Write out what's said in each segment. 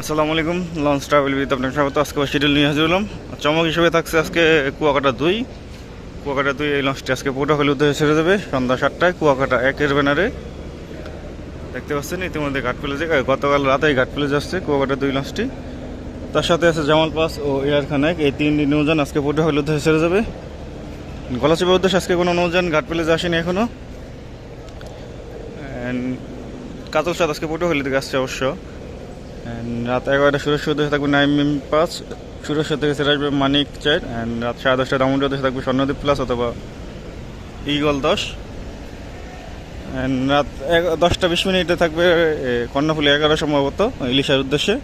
আসসালামু আলাইকুম launch travel বিদ আপনার স্বাগত। আজকে শিডিউল নিয়ে হাজির হলাম। চমক হিসেবে থাকছে আজকে কুয়াকাটা দুই। কুয়াকাটা দুই এই লঞ্চটি আজকে পটুয়াখালী উদ্দেশ্যে ছেড়ে যাবে সন্ধ্যা সাতটায় কুয়াকাটা একের ব্যানারে দেখতে পাচ্ছেন, ইতিমধ্যে ঘাট প্লেজে গতকাল রাতেই ঘাট প্লেজে আসছে কুয়াকাটা দুই লঞ্চটি তার সাথে আছে জামাল পাস ও এয়ার খানাক। এই তিনটি নৌযান আজকে পটুয়াখালী উদ্দেশ্যে ছেড়ে যাবে গলাচিপের উদ্দেশ্যে আজকে কোনো নৌযান ঘাট প্লেজে আসেনি এখনও কাতল সাদ আজকে পটুয়াখালী থেকে আসছে অবশ্য। রাত এগারোটা সুরেশ্বর দেশে থাকবে নাইম মিম পাঁচ সুরেশ্বর থেকে সেটা আসবে মানিক চার অ্যান্ড রাত সাড়ে দশটা দামোদর দেশে থাকবে স্বর্ণদ্বীপ প্লাস অথবা ইগল দশ। অ্যান্ড রাত দশটা বিশ মিনিটে থাকবে কর্ণফুলি এগারো সম্ভবত, ইলিশার উদ্দেশ্যে।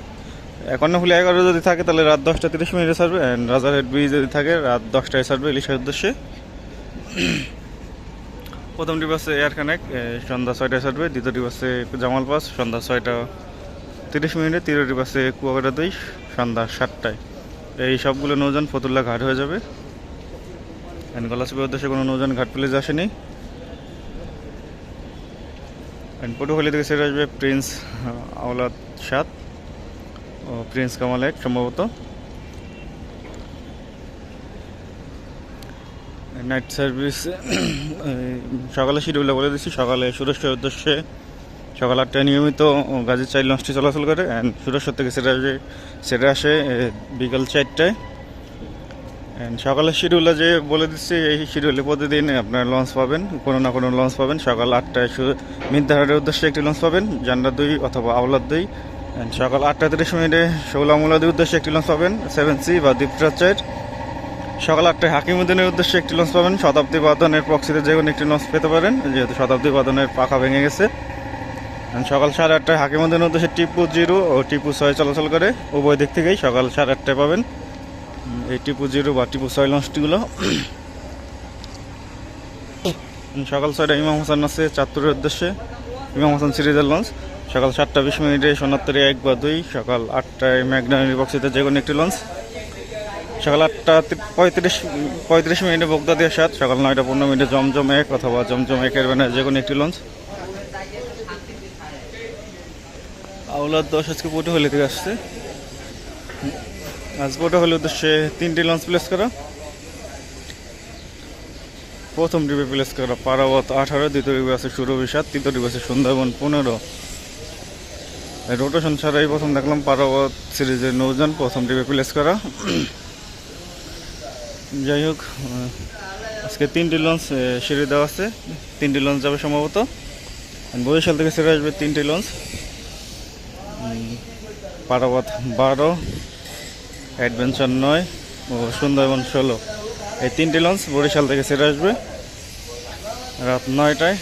কর্ণফুলি এগারো যদি থাকে, তাহলে রাত দশটা তিরিশ মিনিটে ছাড়বে অ্যান্ড রাজারহেড ব্রিজ যদি থাকে, রাত দশটায় ছাড়বে ইলিশার উদ্দেশ্যে। প্রথমটি বাসে এয়ার কানেক্ট সন্ধ্যা ছয়টায় ছাড়বে দ্বিতীয়টি বাসে জামাল পাস সন্ধ্যা ছয়টা তিরিশ মিনিটে তিরোটি বাসে কুয়াকাটা দুই, সন্ধ্যা সাতটায়। এই সবগুলো নৌযান ফতুল্লা ঘাট হয়ে যাবে। অ্যান্ড গলাচিপের উদ্দেশ্যে কোনো নৌযান ঘাট প্লেজ আসেনি। অ্যান্ড পটুখালি থেকে সেটা আসবে প্রিন্স আওলাদ সাত ও প্রিন্স কামাল এক সম্ভবত। নাইট সার্ভিস সকালে শিডিউলে বলে দিচ্ছি। সকালে সুরেশ্বর উদ্দেশ্যে সকাল আটটায় নিয়মিত গাজীর চাইল লঞ্চটি চলাচল করে অ্যান্ড সুরেশ্বর থেকে সেটা আসে সেটা আসে বিকাল চারটায়। অ্যান্ড সকালের শিডিউলে যে বলে দিচ্ছি, এই শিডিউলে প্রতিদিন আপনার লঞ্চ পাবেন, কোনো না কোনো লঞ্চ পাবেন। সকাল আটটায় শুধু মিদ্যাহারের উদ্দেশ্যে একটি লঞ্চ পাবেন জান্ডা দুই অথবা আওলাদ দুই। অ্যান্ড সকাল আটটা তিরিশ মিনিটে শৌলামুলাদের উদ্দেশ্যে একটি লঞ্চ পাবেন সেভেন সি বা দীপরাজ চার সকাল আটটায় হাকিমুদ্দিনের উদ্দেশ্যে একটি লঞ্চ পাবেন, শতাব্দী বাদনের প্রক্সিতে যে কোনো একটি লঞ্চ পেতে পারেন, যেহেতু শতাব্দী বাদনের পাখা ভেঙে গেছে। সকাল সাড়ে আটটায় হাকিমুদ্দিনের উদ্দেশ্যে টিপু জিরো ও টিপু ছয় চলাচল করে। উভয় দিক থেকেই সকাল সাড়ে আটটায় পাবেন। এই টিপু জিরো বা টিপু ছয় লঞ্চটিগুলো। সকাল ছয়টা ইমাম হাসান আছে চাঁদপুরের উদ্দেশ্যে। ইমাম হাসান সিরিজের লঞ্চ। সকাল সাতটা বিশ মিনিটে সোনাত্তরে এক বা দুই। সকাল আটটায় ম্যাগনারি বক্সিতে যে কোনো একটি লঞ্চ। সকাল আটটা পঁয়ত্রিশ পঁয়ত্রিশ মিনিটে বগদা সাত। সকাল নয়টা পনেরো মিনিটে জমজম এক অথবা জমজম একের ব্যানার যে কোনো একটি লঞ্চ। আউলাদ দশ আজকে পটুয়াখালী থেকে আসছে। আজ পটুয়াখালীর উদ্দেশ্যে তিনটি লঞ্চ প্লেস করা। প্রথম ডিবে প্লেস করা পারাবত আঠারো, দ্বিতীয় ডিবে আছে সুরভি সাত, তৃতীয় ডিবে আছে সুন্দরবন পনেরো। রোটেশন ছাড়াই প্রথম দেখলাম পারাবত সিরিজের নৌযান, প্রথম ডিবে প্লেস করা। যাই হোক আজকে তিনটি লঞ্চ সিঁড়ি দেওয়া আছে। তিনটি লঞ্চ যাবে সম্ভবত। বরিশাল থেকে ছেড়ে আসবে তিনটি লঞ্চ পারাবত বারো, অ্যাডভেঞ্চার নয়, ও সুন্দরবন ষোলো। এই তিনটি লঞ্চ বরিশাল থেকে ছেড়ে আসবে রাত নয়টায়।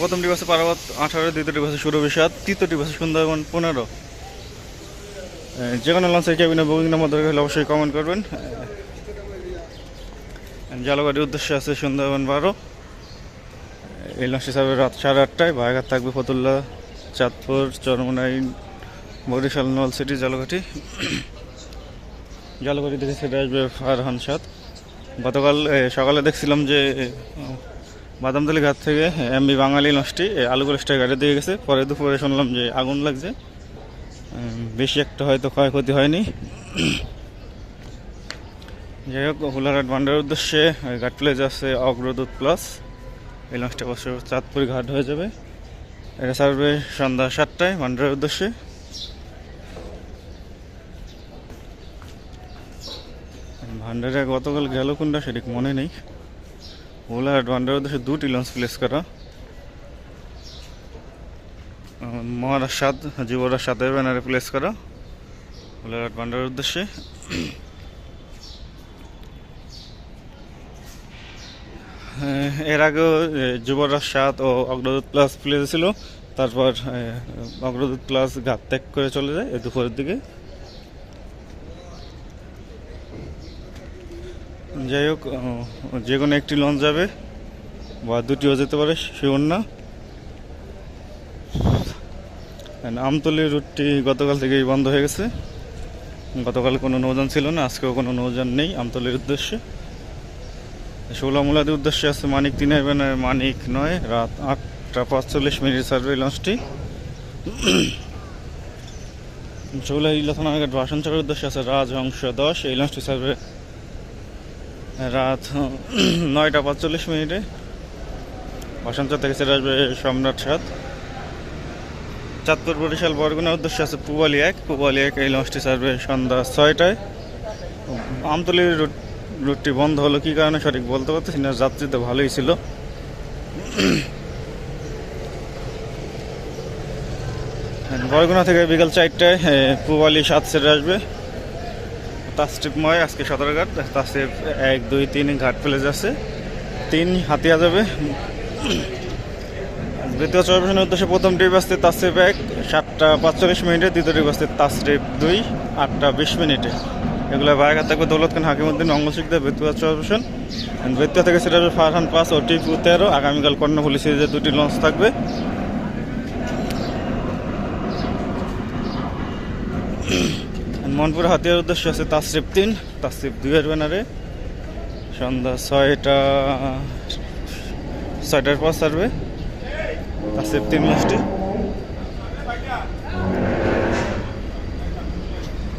প্রথম দিবসে পারাবত আঠারো, দ্বিতীয় দিবসে সুরভি সাত তৃতীয় দিবসে সুন্দরবন পনেরো। যে কোনো লঞ্চের ক্যাবিনে বুকিং নাম্বার দরকার হলে অবশ্যই কমেন্ট করবেন। জালগাড়ির উদ্দেশ্যে আছে সুন্দরবন বারো। এই লঞ্চটি যাবে রাত সাড়ে আটটায় ভাইঘাট থাকবে ফতুল্লা চাঁদপুর চরমনাই বরিশাল নল সিটি জলঘাটি। জলঘাটি থেকে সেটা আসবে ফারহান সাত গতকাল সকালে দেখছিলাম যে বাদামতলি ঘাট থেকে এমবি বাঙালি এ, আলুগুলো স্টার গাড়ি দিয়ে গেছে। পরে দুপুরে শুনলাম যে আগুন লাগছে। বেশি একটা হয়তো ক্ষয়ক্ষতি হয়নি। যাই হোক হুলারহাট বান্ডারের উদ্দেশ্যে ঘাট প্লেজ আছে অগ্রদূত প্লাস। এই লঞ্চটা অবশ্য চাঁদপুর ঘাট হয়ে যাবে। এটা ছাড়বে সন্ধ্যা সাতটায় বান্ডারের উদ্দেশ্যে। ভান্ডারে গতকাল গেল কোনটা সেটা মনে নেই। হুলারহাট বান্ডারের উদ্দেশ্যে দুটি লঞ্চ প্লেস করা। মহারাজ সাত যুবরাজ সাতের ব্যানারে প্লেস করা। হুলারহাট বান্ডারের উদ্দেশ্যে। এর আগেও যুবরাজ সাত ও অগ্রদূত প্লাস ছিল তারপর অগ্রদূত প্লাস ঘাত ত্যাগ করে চলে যায় দুপুরের দিকে। যাই হোক যে কোনো একটি লঞ্চ যাবে, বা দুটিও যেতে পারে শিওর না আমতলি রুটটি গতকাল থেকেই বন্ধ হয়ে গেছে। গতকাল কোনো নৌযান ছিল না, আজকেও কোনো নৌযান নেই আমতলির উদ্দেশ্যে। ষোলামুলাদের উদ্দেশ্যে আছে মানিক তিন হেভেনের মানিক নয়, রাত আটটা পাঁচচল্লিশ মিনিট সার্ভে লঞ্চটি। চৌলা ইলা থানাঘাট ভাষণচরের উদ্দেশ্যে আছে রাজহংস দশ, এই লঞ্চটি সার্ভে রাত নয়টা পাঁচচল্লিশ মিনিটে। ভাষণচর থেকে সেটা আসবে সম্রাট সাত চাঁদপুর বরিশাল বরগুনার উদ্দেশ্যে আছে পুবালি এক পুবালি এক এই লঞ্চটি সার্ভে সন্ধ্যা ছয়টায়। আমতলির রুট রুটটি বন্ধ হলো কী কারণে সঠিক বলতে পারতেছি না, যাত্রী তো ভালোই ছিল। বরগুনা থেকে বিকাল চারটায় পুবালি সাত সেটে আসবে। তাস্ট্রিপময় আজকে সদরঘাট তাস্ট্রিপ এক, দুই, তিন ঘাট ফেলে যাচ্ছে। তিন হাতিয়া যাবে। দ্বিতীয় চব্বিশের উদ্দেশ্যে প্রথম ট্রিপ আসছে তাস্ট্রিপ এক, সাতটা পাঁচচল্লিশ মিনিটে। দ্বিতীয় ট্রিপ আসছে তাস্ট্রিপ দুই, আটটা বিশ মিনিটে। এগুলো বাইরে থাকবে দৌলত খান হাকিমুদ্দিন অঙ্গলশিকদের বেতুয়া চব্বিশন বেতুয়া থেকে সেটা ফারহান পাস ও টিপু তেরো, আগামীকাল কর্ণফুলি সিরিজের দুটি লঞ্চ থাকবে। মনপুর হাতিয়ার উদ্দেশ্য আছে তাসরিফ তিন, তাসরিফ দুইয়ের ব্যানারে সন্ধ্যা ছয়টা, ছয়টার পর সারবে তাসরিফ তিন মাসটি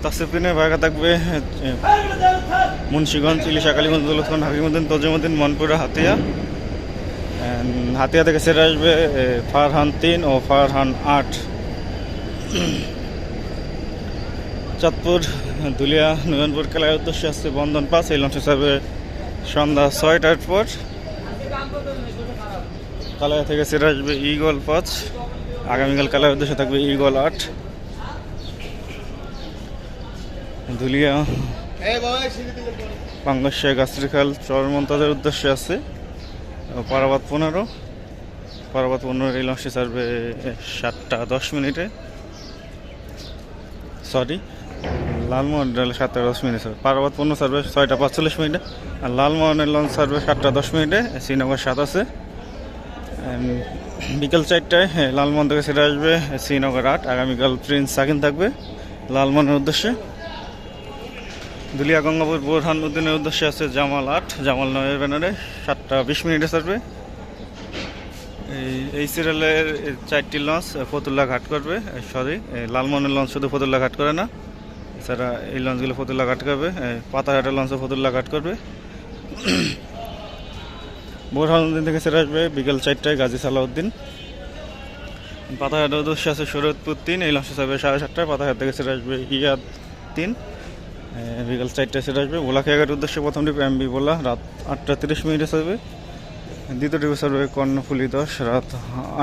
তাসরিফ তিনের ভাগা থাকবে মুন্সিগঞ্জ, ইলিশা, কালীগঞ্জ দৌলতখান হাকিমুদ্দিন, তজিমুদ্দিন, মনপুরা, হাতিয়া। হাতিয়া থেকে সেরে আসবে ফারহান তিন ও ফারহান আট। চাঁদপুর, দুলিয়া নয়নপুর খেলার উদ্দেশ্যে আসছে বন্ধন পাস এই লঞ্চ হিসাবে সন্ধ্যা ছয়টার পর। কালায়া থেকে সেরে আসবে ইগল পাঁচ। আগামীকাল কালার উদ্দেশ্যে থাকবে ইগল আট। দুলিয়া পাঙ্গশিয়া গাছরিখাল চরমন্তাজের উদ্দেশ্যে আছে। পারাবাদ পনেরো। পারাবাদ পনেরো এই লঞ্চটি ছাড়বে সাতটা দশ মিনিটে। সরি লালমোহন রেল সাতটা দশ মিনিট পারাবাদ পনেরো সার্ভে ছয়টা পাঁচচল্লিশ মিনিটে। আর লালমোহনের লঞ্চ সার্ভে সাতটা দশ মিনিটে। শ্রীনগর সাত আছে। বিকেল চারটায় হ্যাঁ, লালমোহন থেকে সেটা আসবে। শ্রীনগর আট আগামীকাল প্রিন্স সাকিন থাকবে। লালমোহনের উদ্দেশ্যে। দুলিয়া গঙ্গাপুর বোরহান উদ্দিনের উদ্দেশ্যে আছে জামাল আট, জামাল নয়ের ব্যানারে সাতটা বিশ মিনিটে সার্ভে এই এই সিরিয়ালের চারটি লঞ্চ ফতুল্লা ঘাট করবে সরি লালমোহনের লঞ্চ শুধু ফতুল্লা ঘাট করে না, এছাড়া এই লঞ্চগুলো ফতুল্লা ঘাট করবে পাতাঘাটের লঞ্চও ফতুল্লা ঘাট করবে। বোরহানুদ্দিন থেকে সেটা আসবে বিকেল চারটায় গাজী সালাউদ্দিন। পাতাঘাটের উদ্দেশ্যে আছে শরৎপুর তিন, এই লঞ্চে যাবে সাড়ে সাতটায়, পাতাঘাট থেকে সেটা আসবে ইয়াদ তিন। বিকাল চারটায় সেটা আসবে। ভোলাখিয়াঘাটের উদ্দেশ্যে প্রথম ট্রিপ এমবি বলা রাত আটটা তিরিশ মিনিটে আসবে দ্বিতীয় ট্রিপ সার্ভে কর্ণফুলি দশ, রাত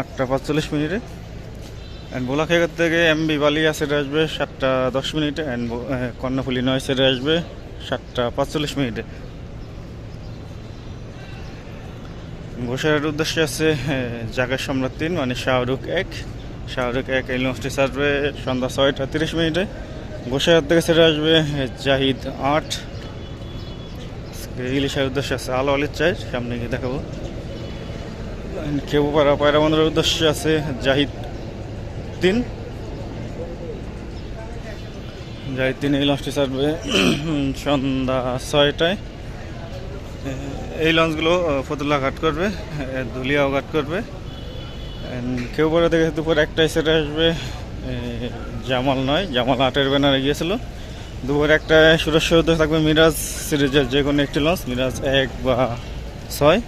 আটটা পাঁচচল্লিশ মিনিটে। অ্যান্ড ভোলা বোলাখাইগার থেকে এমবি বালিয়া সেটা আসবে সাতটা দশ মিনিটে। অ্যান্ড কর্ণফুলি নয়, সেটা আসবে সাতটা পাঁচচল্লিশ মিনিটে। ঘোষারের উদ্দেশ্যে আছে জাগের সম্রাট তিন মানে শাহরুখ এক। শাহরুখ এক এই লঞ্চটি ছাড়বে সন্ধ্যা ছয়টা তিরিশ মিনিটে। ঘোষারের থেকে সেটা আসবে জাহিদ আট। ইলিশের উদ্দেশ্যে আছে আলো, আলির চাই, সামনে গিয়ে দেখাবো। খেবুপাড়া পায়রা বন্দরের উদ্দেশ্যে আছে জাহিদ তিন। জাহিদ তিন, এই লঞ্চটি ছাড়বে সন্ধ্যা ছয়টায়। এই লঞ্চগুলো ফতুল্লা ঘাট করবে ধুলিয়াও ঘাট করবে। খেউপাড়া থেকে দুপুর একটায় সেটা আসবে জামাল নয়, জামাল আটের ব্যানারে গিয়েছিল। দুপুর একটায় সুরস্ব উদ্দেশ্যে থাকবে মিরাজ সিরিজের যে কোনো একটি লঞ্চ মিরাজ এক বা ছয়।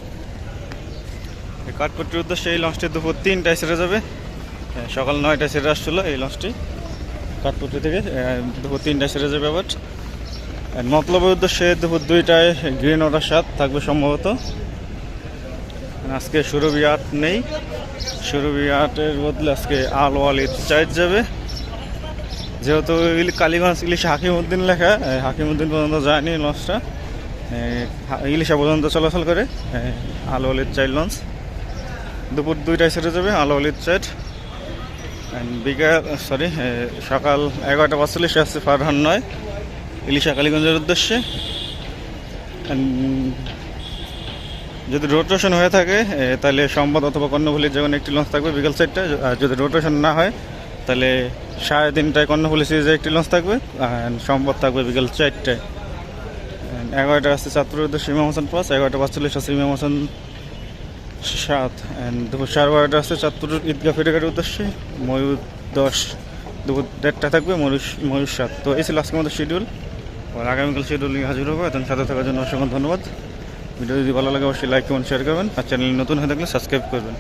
কাঠপট্টির উদ্দেশ্যে এই লঞ্চটি দুপুর তিনটায় সেরে যাবে। সকাল নয়টায় সেরে আসছিল এই লঞ্চটি কাঠপট্টি থেকে। দুপুর তিনটায় সেরে যাবে আবার মতলবের উদ্দেশ্যে দুপুর দুইটায় গ্রিন অর্ডার সাত থাকবে সম্ভবত। আজকে সুরভি আট নেই। সুরভি আটের বদলে আজকে আলো আলি চাইট যাবে। যেহেতু কালীগঞ্জ ইলিশ হাকিমউদ্দিন লেখা হাকিমউদ্দিন পর্যন্ত যায়নি লঞ্চটা। ইলিশা পর্যন্ত চলাচল করে আলো আলির চাইল্ড লঞ্চ। দুপুর দুইটায় সেরে যাবে আলো আলির চাইট বিকাল সরি সকাল এগারোটা পাঁচচল্লিশে আসছে ফারহান নয়, ইলিশা কালীগঞ্জের উদ্দেশ্যে। যদি রোটেশন হয়ে থাকে তাহলে সম্বাদ অথবা কর্ণফুলির যেমন একটি লঞ্চ থাকবে বিকাল চারটায়। আর যদি রোটেশন না হয় তাহলে সাড়ে তিনটায় কর্ণফুলি সিরিজে একটি লঞ্চ থাকবে আর সম্বাদ থাকবে বিকেল চারটায়। এগারোটা আসছে উদ্দেশ্যে ইমাম হোসেন পাঁচ এগারোটা পাঁচচল্লিশ আছে ইমাম হোসেন সাত। দুপুর সাড়ে বারোটা আসছে চাঁদপুর ঈদগাহ ফেরিঘাটের উদ্দেশ্যে, ময়ূর দশ। দুপুর দেড়টা থাকবে ময়ূর ময়ূর সাত। তো এই ছিল আজকে আমাদের শিডিউল আর আগামীকাল শিডিউল নিয়ে হাজির হব। এখন সাথে থাকার জন্য অসংখ্য ধন্যবাদ। ভিডিও যদি ভালো লাগে, অবশ্যই লাইক কমেন্ট শেয়ার করবেন। আর চ্যানেল নতুন হয়ে থাকলে সাবস্ক্রাইব করবেন।